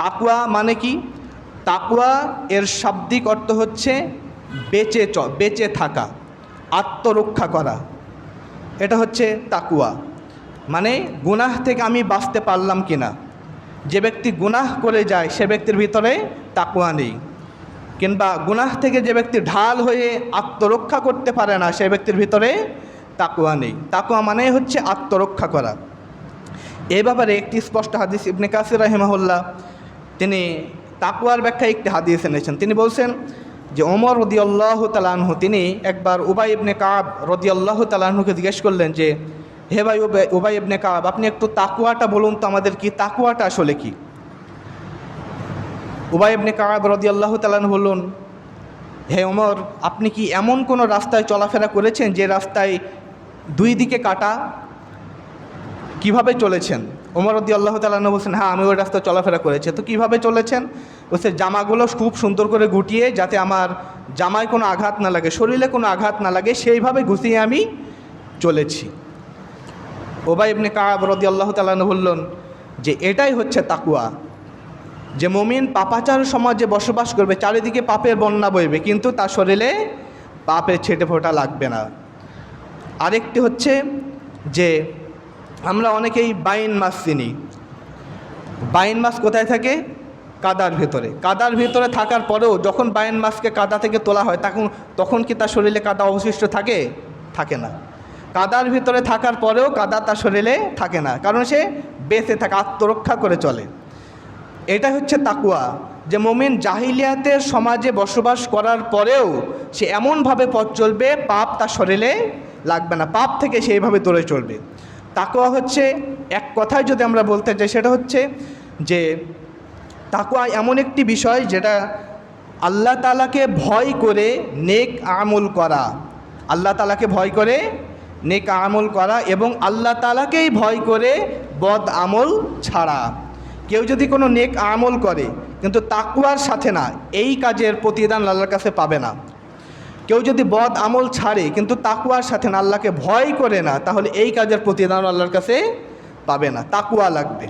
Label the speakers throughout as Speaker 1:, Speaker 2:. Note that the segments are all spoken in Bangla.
Speaker 1: তাকুয়া মানে কি? তাকুয়া এর শাব্দিক অর্থ হচ্ছে বেঁচে চ, বেঁচে থাকা, আত্মরক্ষা করা। এটা হচ্ছে তাকুয়া। মানে গুনাহ থেকে আমি বাঁচতে পারলাম কি না যে ব্যক্তি গুনাহ করে যায়, সে ব্যক্তির ভিতরে তাকুয়া নেই। কিংবা গুনাহ থেকে যে ব্যক্তি ঢাল হয়ে আত্মরক্ষা করতে পারে না, সে ব্যক্তির ভিতরে তাকুয়া নেই। তাকুয়া মানে হচ্ছে আত্মরক্ষা করা। এ ব্যাপারে একটি স্পষ্ট হাদিস ইবনে কাসির রাহিমাহুল্লাহ তিনি তাকুয়ার ব্যাখ্যায় একটি হাদিস এনেছেন। তিনি বলছেন যে ওমর রদিয়াল্লাহ তালাহু তিনি একবার উবাই ইবনে কাব রদিয়াল্লাহ তালাহুকে জিজ্ঞেস করলেন যে, হে ভাই উবাই ইবনে কাব, আপনি একটু তাকুয়াটা বলুন তো আমাদের কি তাকুয়াটা আসলে কি? উবাই ইবনে কাব রদিয়াল্লাহ তালাহু বলুন হে ওমর, আপনি কি এমন কোনো রাস্তায় চলাফেরা করেছেন যে রাস্তায় দুই দিকে কাটা? কীভাবে চলেছেন? ওমর রদি আল্লাহ তালাহ বলছেন হ্যাঁ আমি ওই রাস্তায় চলাফেরা করেছি। তো কীভাবে চলেছেন? বলছে, জামাগুলো খুব সুন্দর করে গুটিয়ে যাতে আমার জামায় কোনো আঘাত না লাগে, শরীরে কোনো আঘাত না লাগে, সেইভাবে গুছিয়ে আমি চলেছি। ওবাই ইবনে কাব রদি আল্লাহ তালাহ বললেন যে, এটাই হচ্ছে তাকুয়া যে মমিন পাপাচার সমাজে বসবাস করবে, চারিদিকে পাপের বন্যা বইবে, কিন্তু তার শরীরে পাপের ছেটে ফোটা লাগবে না। আরেকটি হচ্ছে যে আমরা অনেকেই বাইন মাছ চিনি। বাইন মাছ কোথায় থাকে? কাদার ভেতরে। কাদার ভেতরে থাকার পরেও যখন বাইন মাছকে কাদা থেকে তোলা হয়, তখন তখন কি তার শরীরে কাদা অবশিষ্ট থাকে? থাকে না। কাদার ভিতরে থাকার পরেও কাদা তার শরীরে থাকে না, কারণ সে বেঁচে থাকে, আত্মরক্ষা করে চলে। এটা হচ্ছে তাকুয়া, যে মোমিন জাহিলিয়াতের সমাজে বসবাস করার পরেও সে এমনভাবে পথ চলবে, পাপ তার শরীরে লাগবে না। পাপ থেকে সেইভাবে দূরে চলবে। তাকুয়া হচ্ছে, এক কথায় যদি আমরা বলতে চাই সেটা হচ্ছে যে তাকুয়া এমন একটি বিষয় যেটা আল্লাহ তালাকে ভয় করে নেক আমল করা। আল্লাহ তালাকে ভয় করে নেক আমল করা এবং আল্লাহ তালাকেই ভয় করে বদ আমল ছাড়া। কেউ যদি কোনো নেক আমল করে, কিন্তু তাকুয়ার সাথে না, এই কাজের প্রতিদান আল্লাহর কাছে পাবে না। কেউ যদি বদ আমল ছাড়ে, কিন্তু তাকুয়ার সাথে না, আল্লাহকে ভয় করে না, তাহলে এই কাজের প্রতিদান আল্লাহর কাছে পাবে না। তাকুয়া লাগবে।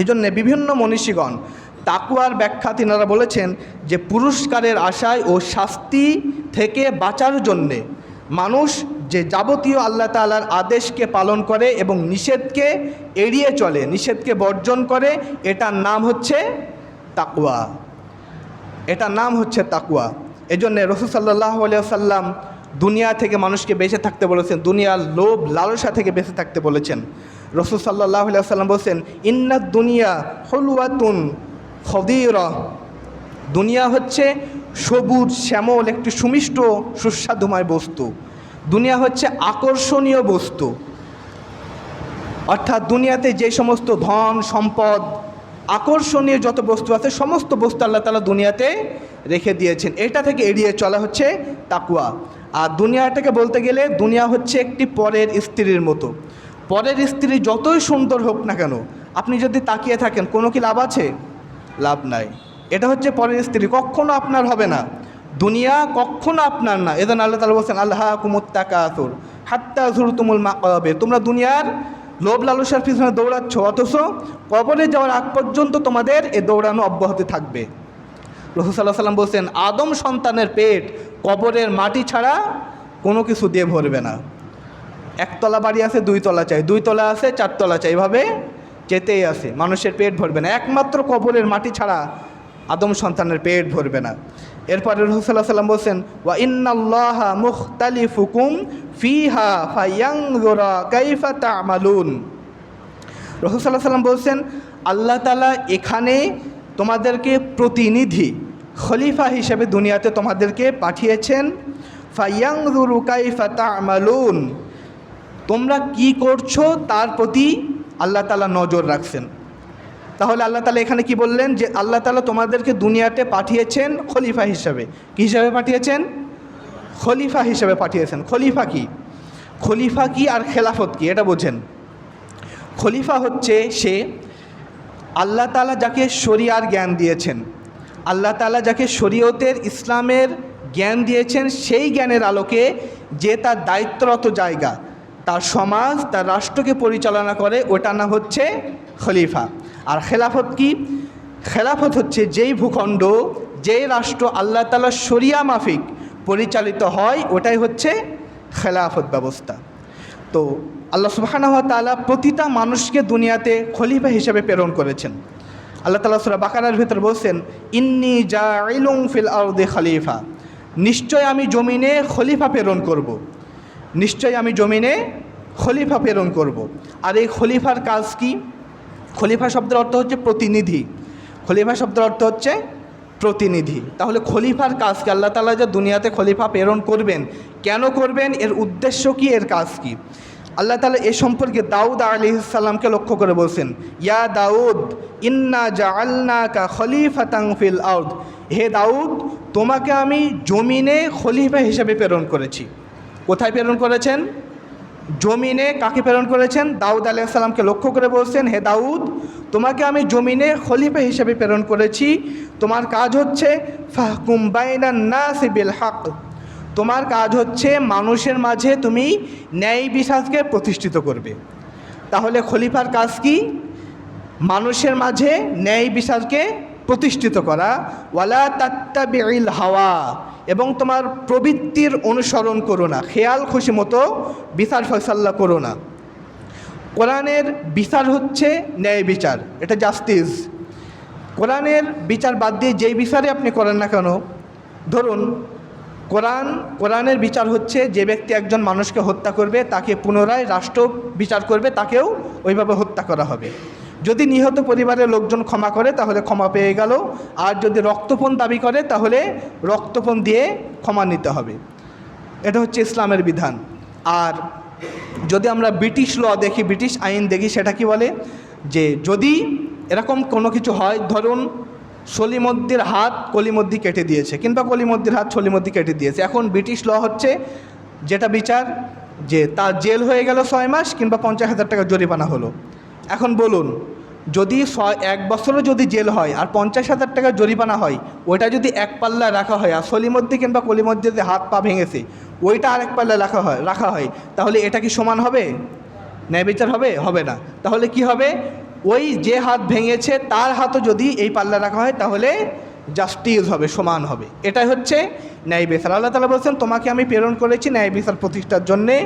Speaker 1: এই জন্যে বিভিন্ন মনীষীগণ তাকুয়ার ব্যাখ্যা তিনারা বলেছেন যে, পুরস্কারের আশায় ও শাস্তি থেকে বাঁচার জন্যে মানুষ যে যাবতীয় আল্লাহ তালার আদেশকে পালন করে এবং নিষেধকে এড়িয়ে চলে, নিষেধকে বর্জন করে, এটার নাম হচ্ছে তাকুয়া। এটার নাম হচ্ছে তাকুয়া। এই জন্যে রসুল সাল্লাহ সাল্লাম দুনিয়া থেকে মানুষকে বেঁচে থাকতে বলেছেন, দুনিয়ার লোভ, লালসা থেকে বেঁচে থাকতে বলেছেন। রসুল সাল্লাহ সাল্লাম বলছেন ইন্নাত দুনিয়া হলুয়াতুন খদির। দুনিয়া হচ্ছে সবুজ, শ্যামল, একটি সুমিষ্ট, সুস্বাদুময় বস্তু। দুনিয়া হচ্ছে আকর্ষণীয় বস্তু। অর্থাৎ দুনিয়াতে যে সমস্ত ধন, সম্পদ আকর্ষণীয় যত বস্তু আছে, সমস্ত বস্তু আল্লাহ তালা দুনিয়াতে রেখে দিয়েছেন। এটা থেকে এড়িয়ে চলা হচ্ছে তাকুয়া আর দুনিয়াটাকে বলতে গেলে দুনিয়া হচ্ছে একটি পরের স্ত্রীর মতো। পরের স্ত্রী যতই সুন্দর হোক না কেন, আপনি যদি তাকিয়ে থাকেন, কোনো কি লাভ আছে? লাভ নাই। এটা হচ্ছে পরের স্ত্রী। কখনো আপনার হবে না। দুনিয়া কখনো আপনার না। এজন আল্লাহ তালা বলছেন, আল্লাহ কুমুত্তাকা আসুর হাত্তা ঝুর তুমুল মা তোমরা দুনিয়ার লোভ লালসার পিছনে দৌড়াচ্ছ, অথচ কবরে যাওয়ার আগ পর্যন্ত তোমাদের এ দৌড়ানো অব্যাহত থাকবে। রসুসাল্লাহ সাল্লাম বলছেন, আদম সন্তানের পেট কবরের মাটি ছাড়া কোনো কিছু দিয়ে ভরবে না। একতলা বাড়ি আছে দুই তলা চাই। দুই তলা আছে, চারতলা চাই। এভাবে যেতেই আছে, মানুষের পেট ভরবে না। একমাত্র কবরের মাটি ছাড়া আদম সন্তানের পেট ভরবে না। এরপরে রসুল্লাহ সাল্লাম বলছেন, ওয়া ইন্নাল্লাহ মুখতালিফুকুম ফিহা ফায়াংজুরা কাইফা তা'মালুন। রসুল্লাহ সাল্লাম বলছেন, আল্লাহ তালা এখানে তোমাদেরকে প্রতিনিধি, খলিফা হিসেবে দুনিয়াতে তোমাদেরকে পাঠিয়েছেন। ফায়াংজুরু কাইফা তা'মালুন। তোমরা কি করছ তার প্রতি আল্লাহ তালা নজর রাখছেন। তাহলে আল্লাহ তালা এখানে কি বললেন? যে আল্লাহ তালা তোমাদেরকে দুনিয়াতে পাঠিয়েছেন খলিফা হিসাবে। কী হিসাবে পাঠিয়েছেন? খলিফা হিসাবে পাঠিয়েছেন। খলিফা কি? খলিফা কি আর খেলাফত কি? এটা বোঝেন। খলিফা হচ্ছে সে আল্লাহ তালা যাকে শরিয়ার জ্ঞান দিয়েছেন। আল্লাহ তালা যাকে শরীয়তের ইসলামের জ্ঞান দিয়েছেন, সেই জ্ঞানের আলোকে যে তার দায়িত্বরত জায়গা, তার সমাজ, তার রাষ্ট্রকে পরিচালনা করে ওটা না হচ্ছে খলিফা। আর খেলাফত কি? খেলাফত হচ্ছে যেই ভূখণ্ড, যেই রাষ্ট্র আল্লাহ তালা শরিয়া মাফিক পরিচালিত হয়, ওটাই হচ্ছে খেলাফত ব্যবস্থা। তো আল্লাহ সুবাহানাহ তালা প্রতিটা মানুষকে দুনিয়াতে খলিফা হিসেবে প্রেরণ করেছেন। আল্লাহ তালা সুরা বাকারার ভিতর বলছেন, ইন্নি জা ইলুং ফিল আউদে খলিফা। নিশ্চয় আমি জমিনে খলিফা প্রেরণ করব। নিশ্চয় আমি জমিনে খলিফা প্রেরণ করব। আর এই খলিফার কাজ কি? খলিফা শব্দের অর্থ হচ্ছে প্রতিনিধি। খলিফা শব্দের অর্থ হচ্ছে প্রতিনিধি। তাহলে খলিফার কাজ কি? আল্লাহ তালা যে দুনিয়াতে খলিফা প্রেরণ করবেন, কেন করবেন? এর উদ্দেশ্য কি? এর কাজ কি? আল্লাহ তালা এ সম্পর্কে দাউদ আলি সাল্লামকে লক্ষ্য করে বলছেন, ইয়া দাউদ, ইন্না জাআলনা কা খলিফাতাং ফিল আউদ হে দাউদ, তোমাকে আমি জমিনে খলিফা হিসেবে প্রেরণ করেছি। কোথায় প্রেরণ করেছেন? জমিনে কাকে প্রেরণ করেছেন? দাউদ আলাইসাল্লামকে লক্ষ্য করে বলছেন, হে দাউদ, তোমাকে আমি জমিনে খলিফা হিসেবে প্রেরণ করেছি। তোমার কাজ হচ্ছে, ফাহকুম হক। তোমার কাজ হচ্ছে, মানুষের মাঝে তুমি ন্যায় বিশ্বাসকে প্রতিষ্ঠিত করবে। তাহলে খলিফার কাজ কি? মানুষের মাঝে ন্যায় বিশ্বাসকে প্রতিষ্ঠিত করা, ওয়ালা তাত্তাবিল হাওয়া, এবং তোমার প্রবৃত্তির অনুসরণ করো না, খেয়াল খুশি মতো বিচার ফয়সাল্লা করো না। কোরআনের বিচার হচ্ছে ন্যায় বিচার, এটা জাস্টিস কোরআনের বিচার বাদ দিয়ে যেই বিচারে আপনি করেন না কেন, ধরুন, কোরআন, কোরআনের বিচার হচ্ছে যে ব্যক্তি একজন মানুষকে হত্যা করবে, তাকে পুনরায় রাষ্ট্র বিচার করবে, তাকেও ওইভাবে হত্যা করা হবে। যদি নিহত পরিবারের লোকজন ক্ষমা করে, তাহলে ক্ষমা পেয়ে গেল। আর যদি রক্তপণ দাবি করে, তাহলে রক্তপণ দিয়ে ক্ষমা নিতে হবে। এটা হচ্ছে ইসলামের বিধান। আর যদি আমরা ব্রিটিশ ল দেখি, ব্রিটিশ আইন দেখি, সেটা কি বলে? যে যদি এরকম কোনো কিছু হয়, ধরুন সলিমদ্দির হাত কলিমদ্দি কেটে দিয়েছে, কিংবা কলিমদ্দির হাত সলিমদ্দি কেটে দিয়েছে। এখন ব্রিটিশ ল হচ্ছে যেটা বিচার, যে তার জেল হয়ে গেল ছয় মাস, কিংবা পঞ্চাশ হাজার টাকা জরিমানা হলো। এখন বলুন যদি এক বছরও যদি জেল হয় আর পঞ্চাশ হাজার টাকা জরিমানা হয়, ওইটা যদি এক পাল্লা রাখা হয়, আর সলিমদ্দি কিংবা কলিমদ্দি যে হাত পা ভেঙেছে, ওইটা আর এক পাল্লা রাখা হয় রাখা হয়, তাহলে এটা কি সমান হবে? ন্যায় বিচার হবে? হবে না। তাহলে কি হবে? ওই যে হাত ভেঙেছে, তার হাতও যদি এই পাল্লা রাখা হয়, তাহলে জাস্টিস হবে, সমান হবে। এটাই হচ্ছে ন্যায় বিচার। আল্লাহ তালা বলছেন, তোমাকে আমি প্রেরণ করেছি ন্যায় বিচার প্রতিষ্ঠার জন্যে,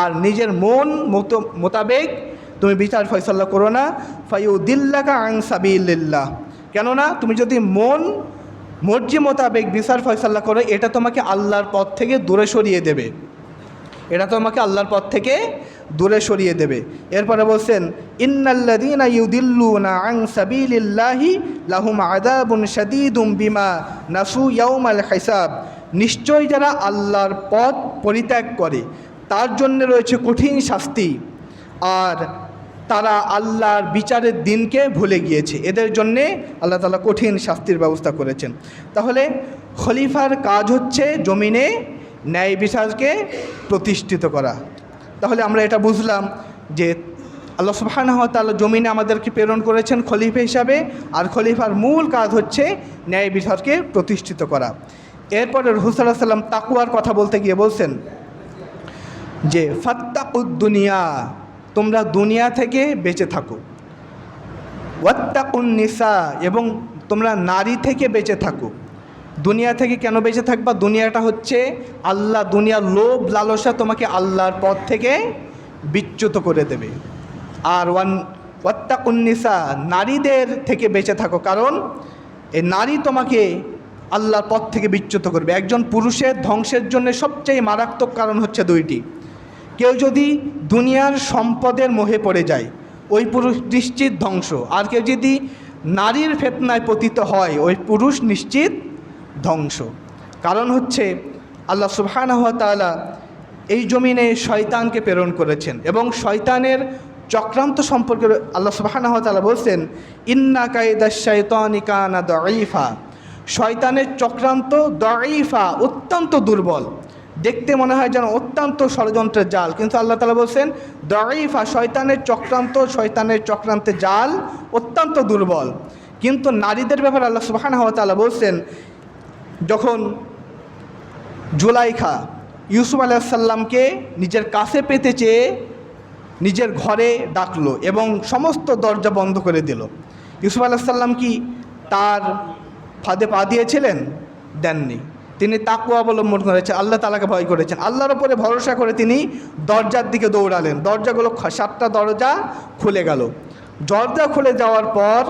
Speaker 1: আর নিজের মন মতো মোতাবেক তুমি বিচার ফয়সল্লা করো না ফাইউদ্দিল্লাকা আং সাবিল্লাহ কেননা, তুমি যদি মন, মর্জি মোতাবেক বিচার ফয়সাল্লা করো, এটা তোমাকে আল্লাহর পথ থেকে দূরে সরিয়ে দেবে। এটা তোমাকে আল্লাহর পথ থেকে দূরে সরিয়ে দেবে। এরপরে বলছেন ইন্নাল্লাদিনা ইউদিল্লুনা আং সাবিলিল্লাহি লাহুম আদাবুন শাদীদুম বিমা নাসু ইয়াউমাল হিসাব। নিশ্চয় যারা আল্লাহর পথ পরিত্যাগ করে, তার জন্য রয়েছে কঠিন শাস্তি। আর তারা আল্লাহর বিচারের দিনকে ভুলে গিয়েছে। এদের জন্যে আল্লাহ তালা কঠিন শাস্তির ব্যবস্থা করেছেন। তাহলে খলিফার কাজ হচ্ছে জমিনে ন্যায় বিচারকে প্রতিষ্ঠিত করা। তাহলে আমরা এটা বুঝলাম যে আল্লাহ সুবহানাহু ওয়া তাআলা জমিনে আমাদেরকে প্রেরণ করেছেন খলিফা হিসাবে, আর খলিফার মূল কাজ হচ্ছে ন্যায় বিচারকে প্রতিষ্ঠিত করা। এরপরে রহুসাল্লাহ সাল্লাম তাকুয়ার কথা বলতে গিয়ে বলছেন যে, ফাত্তাকুদ দুনিয়া তোমরা দুনিয়া থেকে বেঁচে থাকো। ওয়াত্তাকুন নিসা, এবং তোমরা নারী থেকে বেঁচে থাকো। দুনিয়া থেকে কেন বেঁচে থাকবা? দুনিয়াটা হচ্ছে আল্লাহ, দুনিয়ার লোভ, লালসা তোমাকে আল্লাহর পথ থেকে বিচ্যুত করে দেবে। আর ওয়ান ওয়াত্তাকুন্নিসা নারীদের থেকে বেঁচে থাকো, কারণ এ নারী তোমাকে আল্লাহর পথ থেকে বিচ্যুত করবে। একজন পুরুষের ধ্বংসের জন্য সবচেয়ে মারাত্মক কারণ হচ্ছে দুইটি। কেউ যদি দুনিয়ার সম্পদের মোহে পড়ে যায়, ওই পুরুষ নিশ্চিত ধ্বংস। আর কেউ যদি নারীর ফেতনায় পতিত হয়, ওই পুরুষ নিশ্চিত ধ্বংস। কারণ হচ্ছে, আল্লাহ সুবহানাহু ওয়া তাআলা এই জমিনে শয়তানকে প্রেরণ করেছেন এবং শয়তানের চক্রান্ত সম্পর্কে আল্লাহ সুবহানাহু ওয়া তাআলা বলছেন, ইন্না কায়দা শাইতানি কানা শয়তানের চক্রান্ত দঈফা, অত্যন্ত দুর্বল। দেখতে মনে হয় যেন অত্যন্ত ষড়যন্ত্রের জাল। কিন্তু আল্লাহ তালা বলছেন, দঈফা, শয়তানের চক্রান্ত, শয়তানের চক্রান্তের জাল অত্যন্ত দুর্বল। কিন্তু নারীদের ব্যাপারে আল্লাহ সুবহানাহু ওয়া তাআলা বলছেন, যখন জুলাইখা ইউসুফ আলাইসাল্লামকে নিজের কাছে পেতে চেয়ে নিজের ঘরে ডাকলো এবং সমস্ত দরজা বন্ধ করে দিল, ইউসুফ আলাইসাল্লাম কি তার ফাঁদে পা দিয়েছিলেন? দেননি। তিনি তাকুয়া অবলম্বন করেছেন, আল্লাহ তালাকে ভয় করেছেন। আল্লাহর ওপরে ভরসা করে তিনি দরজার দিকে দৌড়ালেন। দরজাগুলো সাতটা দরজা খুলে গেল। দরজা খুলে যাওয়ার পর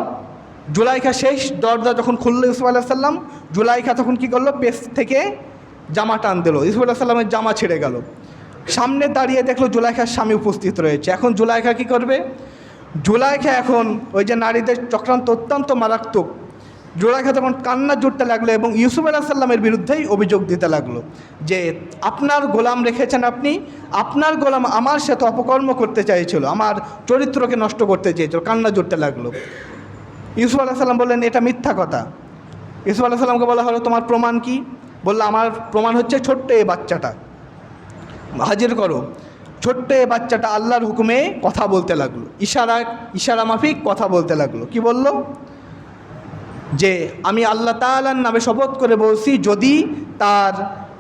Speaker 1: জুলাইখা শেষ, দরজা যখন খুললো ইউসুফ আলাহ সাল্লাম জুলাইখা তখন কী করল? পেস থেকে জামা টান দিল। ইউসুফ আলাহ সাল্লামের জামা ছেড়ে গেল। সামনে দাঁড়িয়ে দেখল জুলাইখার স্বামী উপস্থিত রয়েছে। এখন জুলাইখা কী করবে? জুলাইখা এখন ওই যে নারীদের চক্রান্ত অত্যন্ত মারাত্মক। জোড়াখা তখন কান্না জুটতে লাগল এবং ইউসুফ আলাহ সাল্লামের বিরুদ্ধেই অভিযোগ দিতে লাগল যে আপনার গোলাম রেখেছেন আপনি, আপনার গোলাম আমার সাথে অপকর্ম করতে চাইছিল, আমার চরিত্রকে নষ্ট করতে চেয়েছিল কান্না জুটতে লাগল। ইউসুফ আলাহ সাল্লাম বললেন, এটা মিথ্যা কথা। ইউসুফ আলাহ সাল্লামকে বলা হলো, তোমার প্রমাণ কি? বলল, আমার প্রমাণ হচ্ছে ছোট্ট এই বাচ্চাটা। হাজির করো, ছোট্ট এই বাচ্চাটা আল্লাহর হুকুমে কথা বলতে লাগল, ইশারা ইশারা মাফিক কথা বলতে লাগল। কি বলল? যে আমি আল্লাহ তাআলার নামে শপথ করে বলছি, যদি তার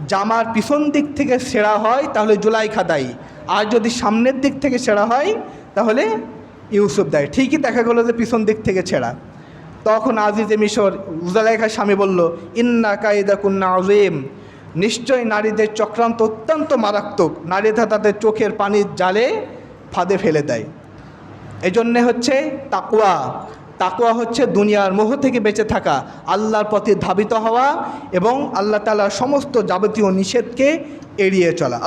Speaker 1: জামার পিছন দিক থেকে সেরা হয়, তাহলে জুলাইখা দায়ী। আর যদি সামনের দিক থেকে সেরা হয়, তাহলে ইউসুফ দেয়। ঠিকই দেখা গেলো যে পিছন দিক থেকে ছেঁড়া। তখন আজিজে মিশর জুলাইখার স্বামী বলল, ইন্না কায়দা কুন্না আজিম নিশ্চয় নারীদের চক্রান্ত অত্যন্ত মারাত্মক। নারীরা তাদের চোখের পানির জালে ফাঁদে ফেলে দেয়। এজন্যে হচ্ছে তাকুয়া তাকুয়া হচ্ছে দুনিয়ার মোহ থেকে বেঁচে থাকা, আল্লাহর পথে ধাবিত হওয়া এবং আল্লাহ তালার সমস্ত যাবতীয় নিষেধকে এড়িয়ে চলা।